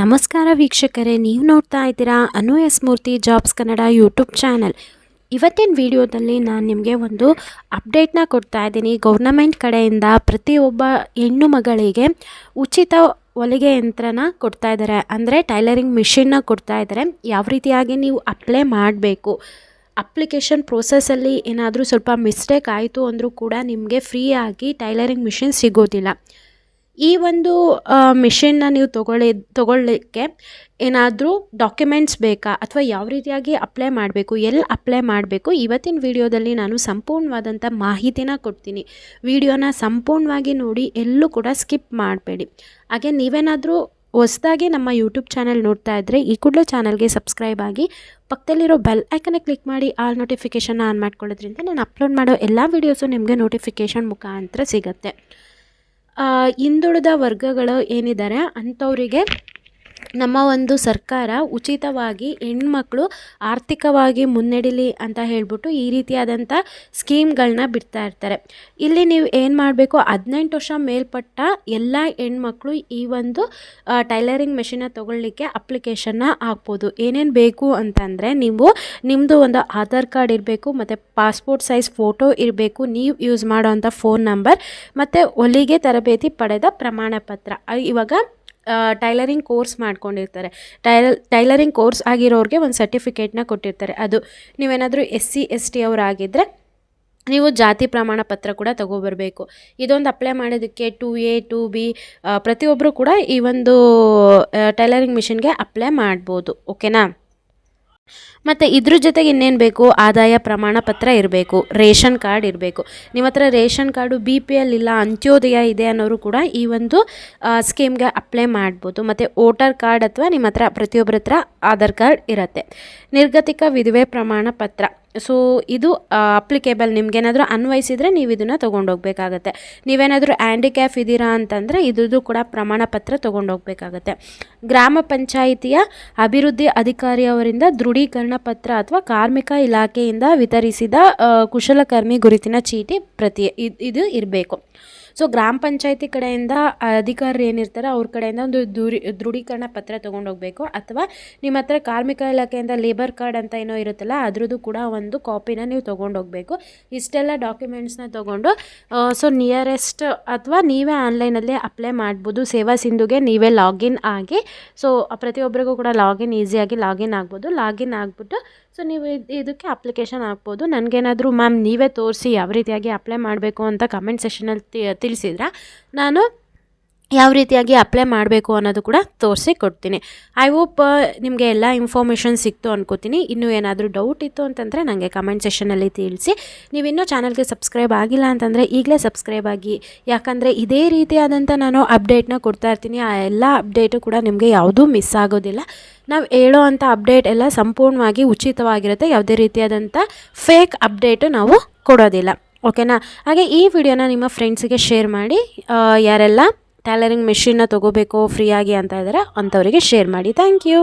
ನಮಸ್ಕಾರ ವೀಕ್ಷಕರೇ, ನೀವು ನೋಡ್ತಾ ಇದ್ದೀರಾ Anu S Murthy jobs Kannada YouTube channel. ಇವತ್ತಿನ ವಿಡಿಯೋದಲ್ಲಿ ನಾನು ನಿಮಗೆ ಒಂದು ಅಪ್ಡೇಟ್ನ ಕೊಡ್ತಾ ಇದ್ದೀನಿ. ಗೌರ್ನಮೆಂಟ್ ಕಡೆಯಿಂದ ಪ್ರತಿಯೊಬ್ಬ ಹೆಣ್ಣು ಮಗಳಿಗೆ ಉಚಿತ ಹೊಲಿಗೆ ಯಂತ್ರನ ಕೊಡ್ತಾ ಇದ್ದಾರೆ. ಅಂದರೆ ಟೈಲರಿಂಗ್ ಮಿಷಿನ್ನ ಕೊಡ್ತಾ ಇದ್ದಾರೆ. ಯಾವ ರೀತಿಯಾಗಿ ನೀವು ಅಪ್ಲೈ ಮಾಡಬೇಕು? ಅಪ್ಲಿಕೇಶನ್ ಪ್ರೋಸೆಸ್ಸಲ್ಲಿ ಏನಾದರೂ ಸ್ವಲ್ಪ ಮಿಸ್ಟೇಕ್ ಆಯಿತು ಅಂದರೂ ಕೂಡ ನಿಮಗೆ ಫ್ರೀಯಾಗಿ ಟೈಲರಿಂಗ್ ಮಿಷಿನ್ ಸಿಗೋದಿಲ್ಲ. ಈ ಒಂದು ಮಿಷಿನ್ನ ನೀವು ತಗೊಳ್ಳಿ, ತಗೊಳ್ಳಿಕ್ಕೆ ಏನಾದರೂ ಡಾಕ್ಯುಮೆಂಟ್ಸ್ ಬೇಕಾ? ಅಥವಾ ಯಾವ ರೀತಿಯಾಗಿ ಅಪ್ಲೈ ಮಾಡಬೇಕು? ಎಲ್ಲಿ ಅಪ್ಲೈ ಮಾಡಬೇಕು? ಇವತ್ತಿನ ವಿಡಿಯೋದಲ್ಲಿ ನಾನು ಸಂಪೂರ್ಣವಾದಂಥ ಮಾಹಿತಿನ ಕೊಡ್ತೀನಿ. ವಿಡಿಯೋನ ಸಂಪೂರ್ಣವಾಗಿ ನೋಡಿ, ಎಲ್ಲೂ ಕೂಡ ಸ್ಕಿಪ್ ಮಾಡಬೇಡಿ. ಹಾಗೆ ನೀವೇನಾದರೂ ಹೊಸದಾಗಿ ನಮ್ಮ ಯೂಟ್ಯೂಬ್ ಚಾನಲ್ ನೋಡ್ತಾ ಇದ್ದರೆ ಈ ಕೂಡಲೇ ಚಾನಲ್ಗೆ ಸಬ್ಸ್ಕ್ರೈಬ್ ಆಗಿ, ಪಕ್ಕದಲ್ಲಿರೋ ಬೆಲ್ ಐಕನ್ನ ಕ್ಲಿಕ್ ಮಾಡಿ, ಆಲ್ ನೋಟಿಫಿಕೇಷನ್ನ ಆನ್ ಮಾಡ್ಕೊಳ್ಳೋದ್ರಿಂದ ನಾನು ಅಪ್ಲೋಡ್ ಮಾಡೋ ಎಲ್ಲ ವೀಡಿಯೋಸು ನಿಮಗೆ ನೋಟಿಫಿಕೇಷನ್ ಮುಖಾಂತರ ಸಿಗುತ್ತೆ. ಹಿಂದುಳಿದ ವರ್ಗಗಳು ಏನಿದ್ದಾರೆ ಅಂಥವರಿಗೆ ನಮ್ಮ ಒಂದು ಸರ್ಕಾರ ಉಚಿತವಾಗಿ ಹೆಣ್ಮಕ್ಳು ಆರ್ಥಿಕವಾಗಿ ಮುನ್ನಡೀಲಿ ಅಂತ ಹೇಳ್ಬಿಟ್ಟು ಈ ರೀತಿಯಾದಂಥ ಸ್ಕೀಮ್ಗಳನ್ನ ಬಿಡ್ತಾ ಇರ್ತಾರೆ. ಇಲ್ಲಿ ನೀವು ಏನು ಮಾಡಬೇಕು? ಹದಿನೆಂಟು ವರ್ಷ ಮೇಲ್ಪಟ್ಟ ಎಲ್ಲ ಹೆಣ್ಮಕ್ಳು ಈ ಒಂದು ಟೈಲರಿಂಗ್ ಮೆಷಿನ ತೊಗೊಳ್ಳಿಕ್ಕೆ ಅಪ್ಲಿಕೇಶನ್ನ ಹಾಕ್ಬೋದು. ಏನೇನು ಬೇಕು ಅಂತಂದರೆ ನೀವು ನಿಮ್ಮದು ಒಂದು ಆಧಾರ್ ಕಾರ್ಡ್ ಇರಬೇಕು, ಮತ್ತು ಪಾಸ್ಪೋರ್ಟ್ ಸೈಜ್ ಫೋಟೋ ಇರಬೇಕು, ನೀವು ಯೂಸ್ ಮಾಡೋವಂಥ ಫೋನ್ ನಂಬರ್, ಮತ್ತು ಒಲಿಗೆ ತರಬೇತಿ ಪಡೆದ ಪ್ರಮಾಣ ಪತ್ರ ಇವಾಗ ಟೈಲರಿಂಗ್ ಕೋರ್ಸ್ ಮಾಡ್ಕೊಂಡಿರ್ತಾರೆ. ಟೈಲ ಟೈಲರಿಂಗ್ ಕೋರ್ಸ್ ಆಗಿರೋರಿಗೆ ಒಂದು ಸರ್ಟಿಫಿಕೇಟ್ನ ಕೊಟ್ಟಿರ್ತಾರೆ. ಅದು ನೀವೇನಾದರೂ ಎಸ್ ಸಿ ಎಸ್ ಟಿ ಅವರಾಗಿದ್ದರೆ ನೀವು ಜಾತಿ ಪ್ರಮಾಣ ಪತ್ರ ಕೂಡ ತಗೊಬರಬೇಕು. ಇದೊಂದು ಅಪ್ಲೈ ಮಾಡೋದಕ್ಕೆ ಟು ಎ ಟು ಬಿ ಪ್ರತಿಯೊಬ್ಬರು ಕೂಡ ಈ ಒಂದು ಟೈಲರಿಂಗ್ ಮಿಷಿನ್ಗೆ ಅಪ್ಲೈ ಮಾಡ್ಬೋದು. ಓಕೆನಾ ಮತ್ತು ಇದ್ರ ಜೊತೆಗೆ ಇನ್ನೇನು ಬೇಕು? ಆದಾಯ, ಪ್ರಮಾಣ ಪತ್ರ ಇರಬೇಕು. ರೇಷನ್ ಕಾರ್ಡ್ ಇರಬೇಕು. ನಿಮ್ಮ ಹತ್ರ ration card B P L ಇಲ್ಲ, ಅಂತ್ಯೋದಯ ಇದೆ ಅನ್ನೋರು ಕೂಡ ಈ ಒಂದು ಸ್ಕೀಮ್ಗೆ ಅಪ್ಲೈ ಮಾಡ್ಬೋದು. ಮತ್ತು ವೋಟರ್ ಕಾರ್ಡ್ ಅಥವಾ ನಿಮ್ಮ ಹತ್ರ ಪ್ರತಿಯೊಬ್ಬರ ಹತ್ರ ಆಧಾರ್ ಕಾರ್ಡ್ ಇರುತ್ತೆ. ನಿರ್ಗತಿಕ ವಿಧವೆ ಪ್ರಮಾಣ ಪತ್ರ. ಸೊ ಇದು ಅಪ್ಲಿಕೇಬಲ್ ನಿಮ್ಗೇನಾದರೂ ಅನ್ವಯಿಸಿದರೆ ನೀವು ಇದನ್ನು ತೊಗೊಂಡೋಗ್ಬೇಕಾಗತ್ತೆ. ನೀವೇನಾದರೂ ಹ್ಯಾಂಡಿಕ್ಯಾಪ್ ಇದ್ದೀರಾ ಅಂತಂದರೆ ಇದ್ರದ್ದು ಕೂಡ ಪ್ರಮಾಣ ಪತ್ರ ತೊಗೊಂಡೋಗ್ಬೇಕಾಗತ್ತೆ. ಗ್ರಾಮ ಪಂಚಾಯಿತಿಯ ಅಭಿವೃದ್ಧಿ ಅಧಿಕಾರಿಯವರಿಂದ ದೃಢೀಕರಣ ಪತ್ರ ಅಥವಾ ಕಾರ್ಮಿಕ ಇಲಾಖೆಯಿಂದ ವಿತರಿಸಿದ ಕುಶಲಕರ್ಮಿ ಗುರುತಿನ ಚೀಟಿ ಪ್ರತಿ ಇದ್- ಇದು ಇರಬೇಕು. ಸೊ ಗ್ರಾಮ ಪಂಚಾಯತಿ ಕಡೆಯಿಂದ ಅಧಿಕಾರಿ ಏನಿರ್ತಾರೆ ಅವ್ರ ಕಡೆಯಿಂದ ಒಂದು ದೂರಿ, ದೃಢೀಕರಣ ಪತ್ರ ತೊಗೊಂಡೋಗ್ಬೇಕು. ಅಥವಾ ನಿಮ್ಮ ಹತ್ರ ಕಾರ್ಮಿಕ ಇಲಾಖೆಯಿಂದ ಲೇಬರ್ ಕಾರ್ಡ್ ಅಂತ ಏನೋ ಇರುತ್ತಲ್ಲ, ಅದ್ರದ್ದು ಕೂಡ ಒಂದು ಕಾಪಿನ ನೀವು ತೊಗೊಂಡೋಗ್ಬೇಕು. ಇಷ್ಟೆಲ್ಲ ಡಾಕ್ಯುಮೆಂಟ್ಸ್ನ ತೊಗೊಂಡು ಸೊ ನಿಯರೆಸ್ಟ್ ಅಥವಾ ನೀವೇ ಆನ್ಲೈನಲ್ಲಿ ಅಪ್ಲೈ ಮಾಡ್ಬೋದು. ಸೇವಾ ಸಿಂಧುಗೆ ನೀವೇ ಲಾಗಿನ್ ಆಗಿ ಸೊ ಪ್ರತಿಯೊಬ್ಬರಿಗೂ ಕೂಡ ಲಾಗಿನ್ ಈಸಿಯಾಗಿ ಲಾಗಿನ್ ಆಗ್ಬೋದು. ಲಾಗಿನ್ ಆಗಿಬಿಟ್ಟು ಸೊ ನೀವು ಇದ್- ಇದಕ್ಕೆ ಅಪ್ಲಿಕೇಶನ್ ಹಾಕ್ಬೋದು. ನನಗೇನಾದರೂ ಮ್ಯಾಮ್ ನೀವೇ ತೋರಿಸಿ ಯಾವ ರೀತಿಯಾಗಿ ಅಪ್ಲೈ ಮಾಡಬೇಕು ಅಂತ ಕಮೆಂಟ್ ಸೆಷನಲ್ಲಿ ತಿಳಿಸಿದ್ರೆ ನಾನು ಯಾವ ರೀತಿಯಾಗಿ ಅಪ್ಲೈ ಮಾಡಬೇಕು ಅನ್ನೋದು ಕೂಡ ತೋರಿಸಿ ಕೊಡ್ತೀನಿ. ಐ ಹೋಪ್ ನಿಮಗೆ ಎಲ್ಲ ಇನ್ಫಾರ್ಮೇಷನ್ ಸಿಕ್ತು ಅನ್ಕೋತೀನಿ. ಇನ್ನೂ ಏನಾದರೂ ಡೌಟ್ ಇತ್ತು ಅಂತಂದರೆ ನನಗೆ ಕಮೆಂಟ್ ಸೆಷನಲ್ಲಿ ತಿಳಿಸಿ. ನೀವಿನ್ನೂ ಚಾನಲ್ಗೆ ಸಬ್ಸ್ಕ್ರೈಬ್ ಆಗಿಲ್ಲ ಅಂತಂದರೆ ಈಗಲೇ ಸಬ್ಸ್ಕ್ರೈಬ್ ಆಗಿ. ಯಾಕಂದರೆ ಇದೇ ರೀತಿಯಾದಂಥ ನಾನು ಅಪ್ಡೇಟ್ನ ಕೊಡ್ತಾ ಇರ್ತೀನಿ. ಆ ಎಲ್ಲ ಅಪ್ಡೇಟು ಕೂಡ ನಿಮಗೆ ಯಾವುದೂ ಮಿಸ್ ಆಗೋದಿಲ್ಲ. ನಾವು ಹೇಳೋ ಅಂಥ ಅಪ್ಡೇಟ್ ಎಲ್ಲ ಸಂಪೂರ್ಣವಾಗಿ ಉಚಿತವಾಗಿರುತ್ತೆ. ಯಾವುದೇ ರೀತಿಯಾದಂಥ ಫೇಕ್ ಅಪ್ಡೇಟು ನಾವು ಕೊಡೋದಿಲ್ಲ. ಓಕೆನಾ? ಹಾಗೆ ಈ ವಿಡಿಯೋನ ನಿಮ್ಮ ಫ್ರೆಂಡ್ಸಿಗೆ ಶೇರ್ ಮಾಡಿ ಯಾರೆಲ್ಲ ಟೈಲರಿಂಗ್ ಮೆಷಿನ್ನ ತೊಗೋಬೇಕು ಫ್ರೀಯಾಗಿ ಅಂತ ಇದ್ದಾರೆ ಅಂಥವರಿಗೆ ಶೇರ್ ಮಾಡಿ. Thank you